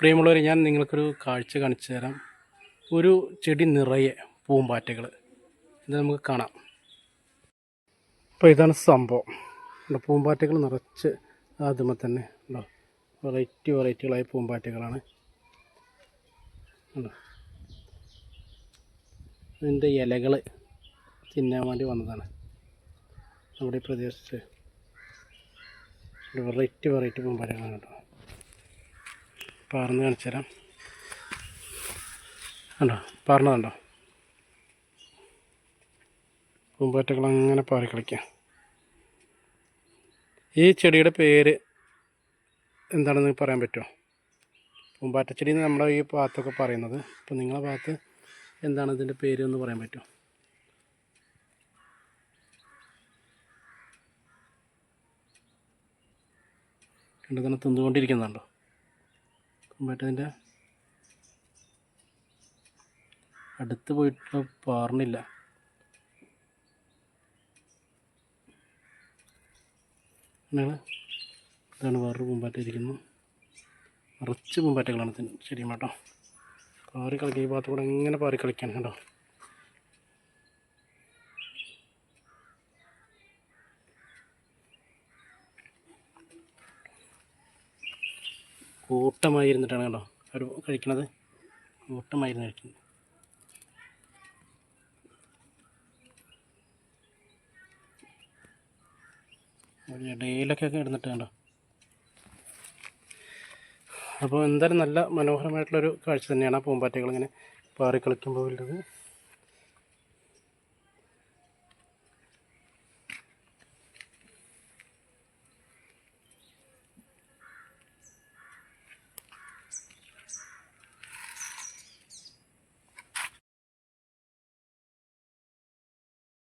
പ്രിയമുള്ളവർ ഞാൻ നിങ്ങൾക്കൊരു കാഴ്ച കാണിച്ചു തരാം. ഒരു ചെടി നിറയെ പൂമ്പാറ്റകൾ ഇത് നമുക്ക് കാണാം. അപ്പോൾ ഇതാണ് സംഭവം. പൂമ്പാറ്റകൾ നിറച്ച് ആദ്യമേ തന്നെ. ഉണ്ടോ വെറൈറ്റി വെറൈറ്റികളായ പൂമ്പാറ്റകളാണ്. ഇതിന്റെ ഇലകൾ തിന്നാൻ വേണ്ടി വന്നതാണ്. നമ്മുടെ ഈ പ്രദേശത്ത്. വെറൈറ്റി വെറൈറ്റി പൂമ്പാറ്റകളാണ് കേട്ടോ. പാർന്ന് കാണിച്ചു തരാം. കണ്ടോ? പാർന്നതുണ്ടോ പൂമ്പാറ്റകൾ അങ്ങനെ പാറി കളിക്കാം. ഈ ചെടിയുടെ പേര് എന്താണെന്ന് പറയാൻ പറ്റുമോ? പൂമ്പാറ്റച്ചെടി എന്ന് നമ്മുടെ ഈ ഭാഗത്തൊക്കെ പറയുന്നത്. അപ്പോൾ നിങ്ങളുടെ ഭാഗത്ത് എന്താണ് ഇതിന്റെ പേര് എന്ന് പറയാൻ പറ്റുമോ? കണ്ടു? തന്നെ തിന്നുകൊണ്ടിരിക്കുന്നുണ്ടോ? പൂമ്പാറ്റതിന്റെ അടുത്ത് പോയിട്ട് നിങ്ങൾ ഇതാണ് വേറൊരു പൂമ്പാറ്റ ഇരിക്കുന്നു. നിറച്ച് പൂമ്പാറ്റകളാണ് ശരിയും കേട്ടോ. പാറി കളിക്കുക ഈ ഭാഗത്ത് കൂടെ ഇങ്ങനെ പാറി കളിക്കാൻ കേട്ടോ. കൂട്ടമായി കേട്ടോ അവർ കഴിക്കണത്. കൂട്ടമായിരുന്നു കഴിക്കുന്നത്. ഒരു ഇടയിലൊക്കെ ഇടുന്നിട്ട് കണ്ടോ. അപ്പോൾ എന്തായാലും നല്ല മനോഹരമായിട്ടുള്ളൊരു കാഴ്ച തന്നെയാണ് ആ പൂമ്പാറ്റകൾ ഇങ്ങനെ പാറി കളിക്കുമ്പോൾ ഉള്ളത്.